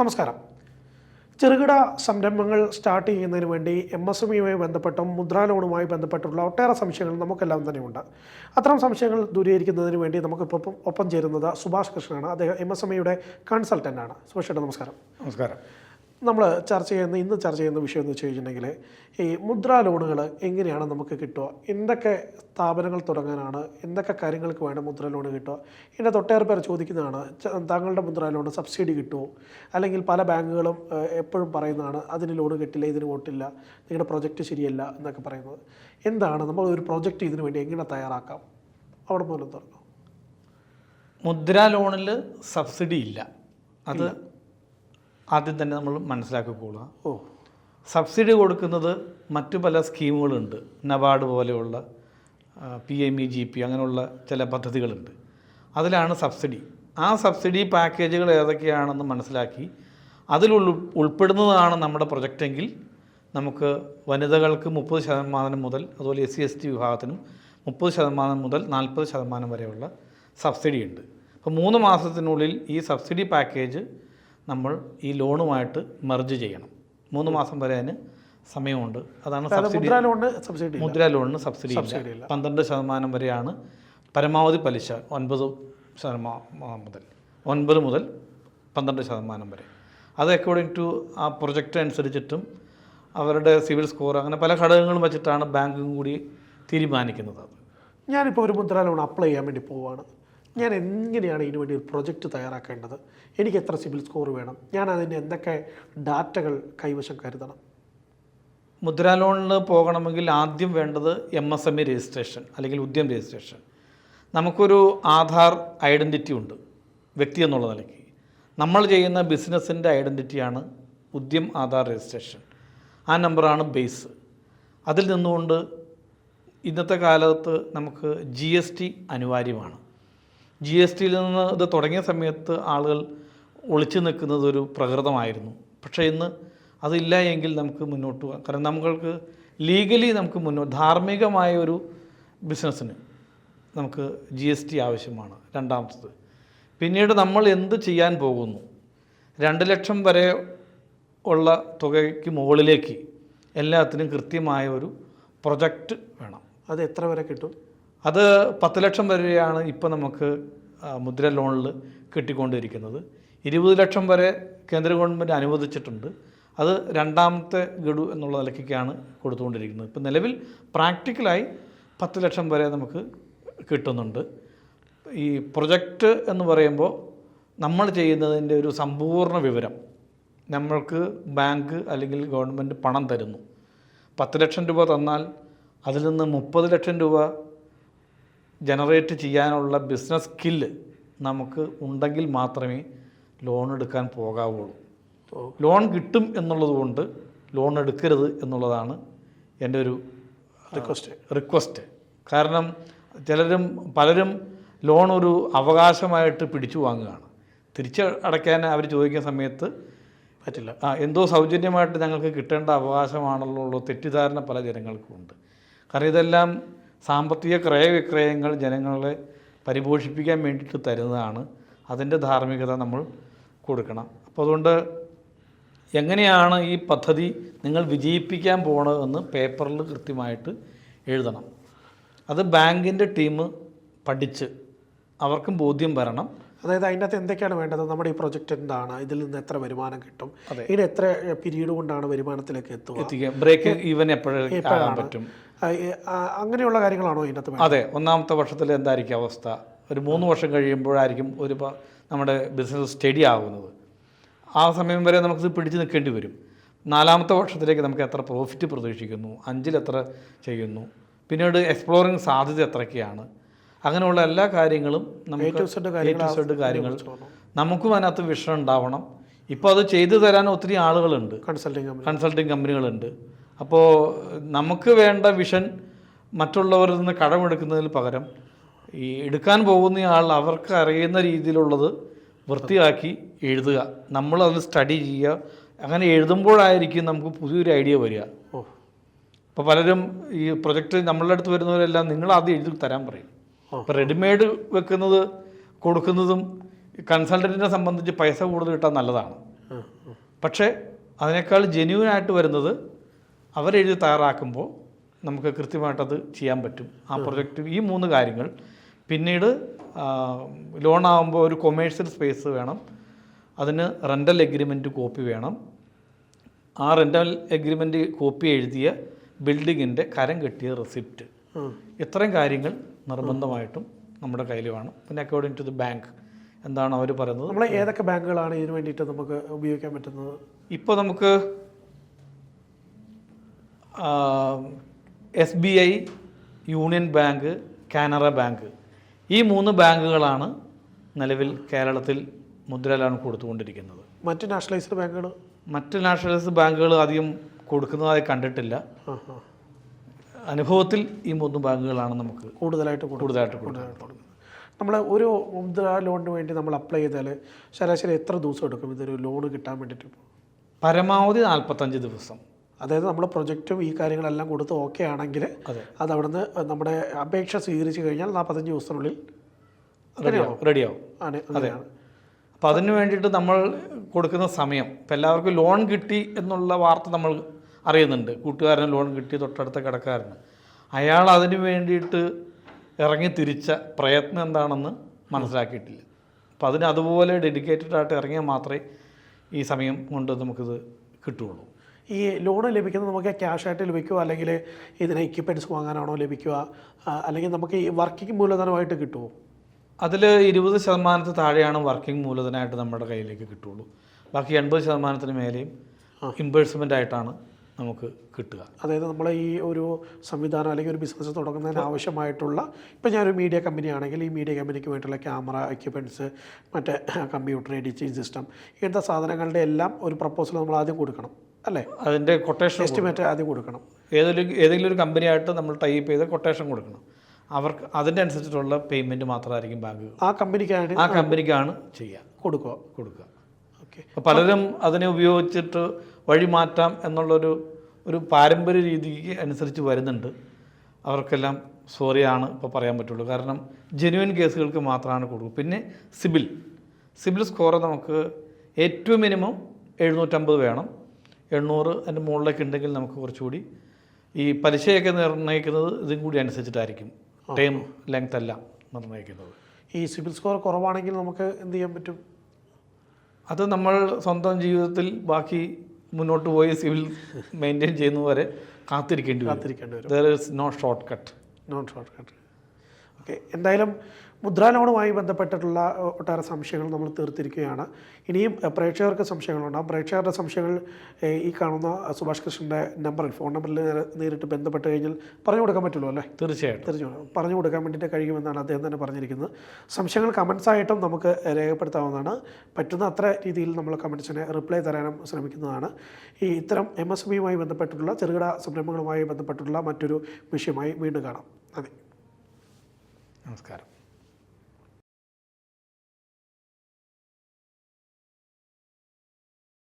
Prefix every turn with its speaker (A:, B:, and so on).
A: നമസ്കാരം. ചെറുകിട സംരംഭങ്ങൾ സ്റ്റാർട്ട് ചെയ്യുന്നതിന് വേണ്ടി എം എസ് എം ഇയുമായി ബന്ധപ്പെട്ടും മുദ്രാ ലോണുമായി ബന്ധപ്പെട്ടുള്ള ഒട്ടേറെ സംശയങ്ങൾ നമുക്കെല്ലാം തന്നെയുണ്ട്. അത്തരം സംശയങ്ങൾ ദൂരീകരിക്കുന്നതിന് വേണ്ടി നമുക്കിപ്പം ഒപ്പം ചേരുന്നത് സുഭാഷ് കൃഷ്ണനാണ്. അദ്ദേഹം എം എസ് എം ഇയുടെ കൺസൾട്ടന്റാണ് സുഭാഷ് നമസ്കാരം.
B: നമസ്കാരം.
A: നമ്മൾ ചർച്ച ചെയ്യുന്ന ഇന്ന് ചർച്ച ചെയ്യുന്ന വിഷയം എന്ന് വെച്ച് കഴിഞ്ഞിട്ടുണ്ടെങ്കിൽ ഈ മുദ്രാ ലോണുകൾ എങ്ങനെയാണ് നമുക്ക് കിട്ടുക? എന്തൊക്കെ സ്ഥാപനങ്ങൾ തുടങ്ങാനാണ്? എന്തൊക്കെ കാര്യങ്ങൾക്ക് വേണം മുദ്രാ ലോൺ കിട്ടുക? എന്റെ തൊട്ടേറെ പേർ ചോദിക്കുന്നതാണ് താങ്കളുടെ മുദ്രാ ലോൺ സബ്സിഡി കിട്ടുമോ? അല്ലെങ്കിൽ പല ബാങ്കുകളും എപ്പോഴും പറയുന്നതാണ് അതിന് ലോൺ കിട്ടില്ല ഇതിന് വോട്ടില്ല നിങ്ങളുടെ പ്രൊജക്റ്റ് ശരിയല്ല എന്നൊക്കെ പറയുന്നത്. എന്താണ് നമ്മൾ ഒരു പ്രൊജക്റ്റ് ഇതിനു വേണ്ടി എങ്ങനെ തയ്യാറാക്കാം? അവിടെ പോലും തുറന്നു
B: മുദ്രാ ലോണിൽ സബ്സിഡി ഇല്ല. അത് ആദ്യം തന്നെ നമ്മൾ മനസ്സിലാക്കിക്കൊള്ളുക
A: ഓ.
B: സബ്സിഡി കൊടുക്കുന്നത് മറ്റു പല സ്കീമുകളുണ്ട്. നബാർഡ് പോലെയുള്ള P M E G P അങ്ങനെയുള്ള ചില പദ്ധതികളുണ്ട്. അതിലാണ് സബ്സിഡി. ആ സബ്സിഡി പാക്കേജുകൾ ഏതൊക്കെയാണെന്ന് മനസ്സിലാക്കി അതിൽ ഉൾ ഉൾപ്പെടുന്നതാണ് നമ്മുടെ പ്രൊജക്റ്റെങ്കിൽ നമുക്ക് വനിതകൾക്ക് മുപ്പത് ശതമാനം മുതൽ അതുപോലെ എസ് സി എസ് ടി വിഭാഗത്തിനും മുപ്പത് ശതമാനം മുതൽ നാൽപ്പത് ശതമാനം വരെയുള്ള സബ്സിഡി ഉണ്ട്. അപ്പോൾ മൂന്ന് മാസത്തിനുള്ളിൽ ഈ സബ്സിഡി പാക്കേജ് നമ്മൾ ഈ ലോണുമായിട്ട് മെർജ് ചെയ്യണം. മൂന്ന് മാസം വരെ അതിന് സമയമുണ്ട്. അതാണ് സബ്സിഡി
A: സബ്സിഡി
B: മുദ്ര ലോണിന് സബ്സിഡി പന്ത്രണ്ട് ശതമാനം വരെയാണ് പരമാവധി പലിശ ഒൻപത് ശതമാനം മുതൽ. ഒൻപത് മുതൽ പന്ത്രണ്ട് ശതമാനം വരെ. അത് അക്കോർഡിംഗ് ടു ആ പ്രൊജക്റ്റ് അനുസരിച്ചിട്ടും അവരുടെ സിവിൽ സ്കോർ അങ്ങനെ പല ഘടകങ്ങളും വെച്ചിട്ടാണ് ബാങ്കും കൂടി തീരുമാനിക്കുന്നത്. അത്
A: ഞാനിപ്പോൾ ഒരു മുദ്ര ലോൺ അപ്ലൈ ചെയ്യാൻ വേണ്ടി പോവുകയാണ് ഞാൻ എങ്ങനെയാണ് ഇതിനു വേണ്ടി ഒരു പ്രൊജക്റ്റ് തയ്യാറാക്കേണ്ടത്? എനിക്ക് എത്ര സിബിൽ സ്കോർ വേണം? ഞാൻ അതിന്റെ എന്തൊക്കെ ഡാറ്റകൾ കൈവശം കരുതണം?
B: മുദ്രാ ലോണിന് പോകണമെങ്കിൽ ആദ്യം വേണ്ടത് M S M E registration അല്ലെങ്കിൽ ഉദ്യം രജിസ്ട്രേഷൻ നമുക്കൊരു ആധാർ ഐഡന്റിറ്റി ഉണ്ട് വ്യക്തി എന്നുള്ള നിലയ്ക്ക്. നമ്മൾ ചെയ്യുന്ന ബിസിനസ്സിന്റെ ഐഡന്റിറ്റിയാണ് ഉദ്യം ആധാർ രജിസ്ട്രേഷൻ ആ നമ്പറാണ് ബേസ് അതിൽ നിന്നുകൊണ്ട് ഇന്നത്തെ കാലത്ത് നമുക്ക് ജി അനിവാര്യമാണ്. ജി എസ് ടിയിൽ നിന്ന് ഇത് തുടങ്ങിയ സമയത്ത് ആളുകൾ ഒളിച്ചു നിൽക്കുന്നത് ഒരു പ്രകൃതമായിരുന്നു. പക്ഷേ ഇന്ന് അതില്ല എങ്കിൽ നമുക്ക് മുന്നോട്ട് പോകാം. കാരണം നമ്മൾക്ക് ലീഗലി നമുക്ക് മുന്നോട്ട് ധാർമ്മികമായ ഒരു ബിസിനസ്സിന് നമുക്ക് ജി എസ് ടി ആവശ്യമാണ്. രണ്ടാമത്തത്. പിന്നീട് നമ്മൾ എന്ത് ചെയ്യാൻ പോകുന്നു? രണ്ട് ലക്ഷം വരെ ഉള്ള തുകയ്ക്ക് മുകളിലേക്ക് എല്ലാത്തിനും കൃത്യമായ ഒരു പ്രൊജക്റ്റ് വേണം.
A: അത് എത്ര വരെ കിട്ടും?
B: അത് പത്ത് ലക്ഷം വരെയാണ് ഇപ്പോൾ നമുക്ക് മുദ്ര ലോണിൽ കിട്ടിക്കൊണ്ടിരിക്കുന്നത്. ഇരുപത് ലക്ഷം വരെ കേന്ദ്ര ഗവൺമെന്റ് അനുവദിച്ചിട്ടുണ്ട്. അത് രണ്ടാമത്തെ ഗഡു എന്നുള്ള നിലയ്ക്കാണ് കൊടുത്തുകൊണ്ടിരിക്കുന്നത്. ഇപ്പം നിലവിൽ പ്രാക്ടിക്കലായി പത്ത് ലക്ഷം വരെ നമുക്ക് കിട്ടുന്നുണ്ട്. ഈ പ്രൊജക്റ്റ് എന്ന് പറയുമ്പോൾ നമ്മൾ ചെയ്യുന്നതിന്റെ ഒരു സമ്പൂർണ വിവരം നമ്മൾക്ക് ബാങ്ക് അല്ലെങ്കിൽ ഗവൺമെന്റ് പണം തരുന്നു. പത്ത് ലക്ഷം രൂപ തന്നാൽ അതിൽ നിന്ന് മുപ്പത് ലക്ഷം രൂപ ജനറേറ്റ് ചെയ്യാനുള്ള ബിസിനസ് സ്കില്ല് നമുക്ക് ഉണ്ടെങ്കിൽ മാത്രമേ ലോൺ എടുക്കാൻ പോകാവുള്ളൂ. ലോൺ കിട്ടും എന്നുള്ളത് കൊണ്ട് ലോൺ എടുക്കരുത് എന്നുള്ളതാണ് എന്റെ ഒരു
A: റിക്വസ്റ്റ്
B: റിക്വസ്റ്റ്. കാരണം ചിലരും പലരും ലോൺ ഒരു അവകാശമായിട്ട് പിടിച്ചു വാങ്ങുകയാണ്. തിരിച്ച് അടയ്ക്കാൻ അവർ ചോദിക്കുന്ന സമയത്ത്
A: പറ്റില്ല.
B: ആ എന്തോ സൗജന്യമായിട്ട് ഞങ്ങൾക്ക് കിട്ടേണ്ട അവകാശമാണല്ലോ ഉള്ള തെറ്റിദ്ധാരണ പല ജനങ്ങൾക്കും ഉണ്ട്. കാരണം ഇതെല്ലാം സാമ്പത്തിക ക്രയവിക്രയങ്ങൾ ജനങ്ങളെ പരിപോഷിപ്പിക്കാൻ വേണ്ടിയിട്ട് തരുന്നതാണ്. അതിന്റെ ധാർമ്മികത നമ്മൾ കൊടുക്കണം. അപ്പോൾ അതുകൊണ്ട് എങ്ങനെയാണ് ഈ പദ്ധതി നിങ്ങൾ വിജയിപ്പിക്കാൻ പോകണതെന്ന് പേപ്പറിൽ കൃത്യമായിട്ട് എഴുതണം. അത് ബാങ്കിന്റെ ടീം പഠിച്ച് അവർക്കും ബോധ്യം വരണം.
A: അതായത് അതിന്റെ അകത്ത് എന്തൊക്കെയാണ് വേണ്ടത്? നമ്മുടെ ഈ പ്രൊജക്റ്റ് എന്താണ്? ഇതിൽ നിന്ന് എത്ര വരുമാനം കിട്ടും. ഇതിന് എത്ര പീരീഡ് കൊണ്ടാണ് വരുമാനത്തിലേക്ക് എത്തുക?
B: എത്തിക്കുക. ബ്രേക്ക് ഈവൻ എപ്പോഴും പറ്റും?
A: അങ്ങനെയുള്ള കാര്യങ്ങളാണോ ഇതിനകത്ത്
B: അതെ ഒന്നാമത്തെ വർഷത്തിൽ എന്തായിരിക്കും അവസ്ഥ? ഒരു മൂന്ന് വർഷം കഴിയുമ്പോഴായിരിക്കും ഒരു നമ്മുടെ ബിസിനസ് സ്റ്റഡി ആകുന്നത് ആ സമയം വരെ നമുക്ക് പിടിച്ചു നിൽക്കേണ്ടി വരും. നാലാമത്തെ വർഷത്തിലേക്ക് നമുക്ക് എത്ര പ്രോഫിറ്റ് പ്രതീക്ഷിക്കുന്നു? അഞ്ചിൽ എത്ര ചെയ്യുന്നു? പിന്നീട് എക്സ്പ്ലോറിങ് സാധ്യത എത്രയൊക്കെയാണ്? അങ്ങനെയുള്ള എല്ലാ കാര്യങ്ങളും നമുക്ക്
A: കാര്യങ്ങൾ
B: നമുക്കും അതിനകത്ത് വിഷയം ഉണ്ടാവണം. ഇപ്പോൾ അത് ചെയ്തു തരാൻ ഒത്തിരി ആളുകളുണ്ട്.
A: കൺസൾട്ടിങ്
B: കൺസൾട്ടിങ് കമ്പനികളുണ്ട് അപ്പോൾ നമുക്ക് വേണ്ട വിഷൻ മറ്റുള്ളവരിൽ നിന്ന് കടമെടുക്കുന്നതിന് പകരം ഈ എടുക്കാൻ പോകുന്ന ആൾ അവർക്ക് അറിയുന്ന രീതിയിലുള്ളത് വൃത്തിയാക്കി എഴുതുക. നമ്മൾ അത് സ്റ്റഡി ചെയ്യുക. അങ്ങനെ എഴുതുമ്പോഴായിരിക്കും നമുക്ക് പുതിയൊരു ഐഡിയ വരിക.
A: ഓ.
B: ഇപ്പോൾ പലരും ഈ പ്രൊജക്റ്റ് നമ്മളുടെ അടുത്ത് വരുന്നവരെല്ലാം നിങ്ങൾ ആദ്യം എഴുതി തരാൻ പറയും. ഇപ്പോൾ റെഡിമെയ്ഡ് വെക്കുന്നത് കൊടുക്കുന്നതും കൺസൾട്ടന്റിനെ സംബന്ധിച്ച് പൈസ കൂടുതൽ കിട്ടാൻ നല്ലതാണ്. പക്ഷേ അതിനേക്കാൾ ജെന്യൂൻ ആയിട്ട് വരുന്നത് അവരെഴുതി തയ്യാറാക്കുമ്പോൾ നമുക്ക് കൃത്യമായിട്ടത് ചെയ്യാൻ പറ്റും. ആ പ്രൊജക്റ്റ് ഈ മൂന്ന് കാര്യങ്ങൾ. പിന്നീട് ലോൺ ആകുമ്പോൾ ഒരു കൊമേഴ്ഷ്യൽ സ്പേസ് വേണം. അതിന് റെന്റൽ എഗ്രിമെന്റ് കോപ്പി വേണം. ആ റെന്റൽ എഗ്രിമെന്റ് കോപ്പി എഴുതിയ ബിൽഡിങ്ങിന്റെ കരം കെട്ടിയ റെസിപ്റ്റ്. ഇത്രയും കാര്യങ്ങൾ നിർബന്ധമായിട്ടും നമ്മുടെ കയ്യിൽ വേണം. പിന്നെ അക്കോർഡിംഗ് ടു ദി ബാങ്ക് എന്താണ് അവർ പറയുന്നത്?
A: നമ്മൾ ഏതൊക്കെ ബാങ്കുകളാണ് ഇതിന് വേണ്ടിയിട്ട് നമുക്ക് ഉപയോഗിക്കാൻ പറ്റുന്നത്?
B: ഇപ്പോൾ നമുക്ക് S B I union bank Canara bank. ഈ മൂന്ന് ബാങ്കുകളാണ് നിലവിൽ കേരളത്തിൽ മുദ്ര ലോൺ കൊടുത്തുകൊണ്ടിരിക്കുന്നത്.
A: മറ്റ് നാഷണലൈസ്ഡ് ബാങ്കുകൾ?
B: മറ്റ് നാഷണലൈസ്ഡ് ബാങ്കുകൾ അധികം കൊടുക്കുന്നതായി കണ്ടിട്ടില്ല. അനുഭവത്തിൽ ഈ മൂന്ന് ബാങ്കുകളാണ് നമുക്ക്
A: കൂടുതലായിട്ട്
B: കൂടുതലായിട്ട് കൊടുക്കുന്നത്.
A: നമ്മൾ ഒരു മുദ്ര ലോണിന് വേണ്ടി നമ്മൾ അപ്ലൈ ചെയ്താൽ ശരാശരി എത്ര ദിവസം എടുക്കും? ഇതൊരു ലോൺ കിട്ടാൻ വേണ്ടിയിട്ട്?
B: പരമാവധി നാൽപ്പത്തഞ്ച് ദിവസം.
A: അതായത് നമ്മുടെ പ്രൊജക്റ്റും ഈ കാര്യങ്ങളെല്ലാം കൊടുത്ത് ഓക്കെ ആണെങ്കിൽ
B: അതെ.
A: അവിടുന്ന് നമ്മുടെ അപേക്ഷ സ്വീകരിച്ചു കഴിഞ്ഞാൽ നാൽപ്പത്തഞ്ച് ദിവസത്തിനുള്ളിൽ
B: റെഡിയാവും. റെഡിയാവും.
A: ആണ് അതെയാണ്
B: അപ്പോൾ അതിന് വേണ്ടിയിട്ട് നമ്മൾ കൊടുക്കുന്ന സമയം ഇപ്പം എല്ലാവർക്കും ലോൺ കിട്ടി എന്നുള്ള വാർത്ത നമ്മൾ അറിയുന്നുണ്ട്. കൂട്ടുകാരന് ലോൺ കിട്ടി തൊട്ടടുത്ത കിടക്കാരന്. അയാൾ അതിന് വേണ്ടിയിട്ട് ഇറങ്ങി തിരിച്ച പ്രയത്നം എന്താണെന്ന് മനസ്സിലാക്കിയിട്ടില്ല. അപ്പം അതിന് അതുപോലെ ഡെഡിക്കേറ്റഡ് ആയിട്ട് ഇറങ്ങിയാൽ മാത്രമേ ഈ സമയം കൊണ്ട് നമുക്കിത് കിട്ടുകയുള്ളൂ.
A: ഈ ലോൺ ലഭിക്കുന്നത് നമുക്ക് ക്യാഷ് ആയിട്ട് ലഭിക്കുമോ അല്ലെങ്കിൽ ഇതിന് എക്യുപ്മെന്റ്സ് വാങ്ങാനാണോ ലഭിക്കുക അല്ലെങ്കിൽ നമുക്ക് ഈ വർക്കിംഗ് മൂലധനമായിട്ട് കിട്ടുമോ?
B: അതിൽ ഇരുപത് ശതമാനത്തിൽ താഴെയാണ് വർക്കിംഗ് മൂലധനമായിട്ട് നമ്മുടെ കയ്യിലേക്ക് കിട്ടുള്ളൂ. ബാക്കി എൺപത് ശതമാനത്തിന് മേലെയും ഇൻവെസ്റ്റ്മെന്റ് ആയിട്ടാണ് നമുക്ക് കിട്ടുക.
A: അതായത് നമ്മൾ ഈ ഒരു സംവിധാനം അല്ലെങ്കിൽ ഒരു ബിസിനസ് തുടങ്ങുന്നതിന് ആവശ്യമായിട്ടുള്ള ഇപ്പം ഞാനൊരു മീഡിയ കമ്പനി ആണെങ്കിൽ ഈ മീഡിയ കമ്പനിക്ക് വേണ്ടിയിട്ടുള്ള ക്യാമറ എക്യുപ്മെന്റ്സ് മറ്റേ കമ്പ്യൂട്ടർ എഡിറ്റിംഗ് സിസ്റ്റം ഇങ്ങനത്തെ സാധനങ്ങളുടെ എല്ലാം ഒരു പ്രപ്പോസൽ നമ്മൾ ആദ്യം കൊടുക്കണം അല്ലേ?
B: അതിന്റെ കൊട്ടേഷൻ
A: എസ്റ്റിമേറ്റ് ആദ്യം കൊടുക്കണം.
B: ഏതെങ്കിലും ഏതെങ്കിലും ഒരു കമ്പനിയായിട്ട് നമ്മൾ ടൈപ്പ് ചെയ്ത് കൊട്ടേഷൻ കൊടുക്കണം. അവർക്ക് അതിന്റെ അനുസരിച്ചിട്ടുള്ള പേയ്മെന്റ് മാത്രമായിരിക്കും ബാങ്ക്
A: ആ കമ്പനിക്കാണ്
B: ആ കമ്പനിക്കാണ് ചെയ്യുക
A: കൊടുക്കുക.
B: കൊടുക്കുക. പലരും അതിനെ ഉപയോഗിച്ചിട്ട് വഴി മാറ്റാം എന്നുള്ളൊരു ഒരു പാരമ്പര്യ രീതിക്ക് അനുസരിച്ച് വരുന്നുണ്ട്. അവർക്കെല്ലാം സോറിയാണ് ഇപ്പോൾ പറയാൻ പറ്റുള്ളൂ. കാരണം ജെന്യുവൻ കേസുകൾക്ക് മാത്രമാണ് കൊടുക്കുക പിന്നെ സിബിൽ. സിബിൽ സ്കോർ നമുക്ക് ഏറ്റവും മിനിമം എഴുന്നൂറ്റമ്പത് വേണം. എണ്ണൂറ് അതിന്റെ മുകളിലേക്ക് ഉണ്ടെങ്കിൽ നമുക്ക് കുറച്ചുകൂടി ഈ പലിശയൊക്കെ നിർണയിക്കുന്നത് ഇതും കൂടി അനുസരിച്ചിട്ടായിരിക്കും. ടൈം ലെങ്ത് അല്ല നിർണയിക്കുന്നത്.
A: ഈ സിബിൽ സ്കോർ കുറവാണെങ്കിൽ നമുക്ക് എന്ത് ചെയ്യാൻ പറ്റും?
B: അത് നമ്മൾ സ്വന്തം ജീവിതത്തിൽ ബാക്കി മുന്നോട്ട് പോയി സിവിൽ മെയിന്റെയിൻ ചെയ്യുന്നവരെ കാത്തിരിക്കേണ്ടി വരും.
A: കാത്തിരിക്കേണ്ടി വരും.
B: There is no short cut
A: no short cut okay. എന്തായാലും മുദ്രാ ലോണുമായി ബന്ധപ്പെട്ടിട്ടുള്ള ഒട്ടേറെ സംശയങ്ങൾ നമ്മൾ തീർത്തിരിക്കുകയാണ്. ഇനിയും പ്രേക്ഷകർക്ക് സംശയങ്ങളുണ്ടാകും പ്രേക്ഷകരുടെ സംശയങ്ങൾ ഈ കാണുന്ന സുഭാഷ് കൃഷ്ണന്റെ നമ്പറിൽ ഫോൺ നമ്പറിൽ നേരിട്ട് ബന്ധപ്പെട്ട് കഴിഞ്ഞാൽ പറഞ്ഞു കൊടുക്കാൻ പറ്റുള്ളൂ അല്ലേ?
B: തീർച്ചയായിട്ടും.
A: തീർച്ചയായും പറഞ്ഞു കൊടുക്കാൻ വേണ്ടിയിട്ട് കഴിയുമെന്നാണ് അദ്ദേഹം തന്നെ പറഞ്ഞിരിക്കുന്നത്. സംശയങ്ങൾ കമൻസ് ആയിട്ടും നമുക്ക് രേഖപ്പെടുത്താവുന്നതാണ്. പറ്റുന്ന അത്ര രീതിയിൽ നമ്മൾ കമൻസിനെ റിപ്ലൈ തരാനും ശ്രമിക്കുന്നതാണ്. ഈ ഇത്തരം എം എസ് ബിയുമായി ബന്ധപ്പെട്ടിട്ടുള്ള ചെറുകിട സംരംഭങ്ങളുമായി ബന്ധപ്പെട്ടിട്ടുള്ള മറ്റൊരു വിഷയമായി വീണ്ടും കാണാം. നന്ദി.
B: നമസ്കാരം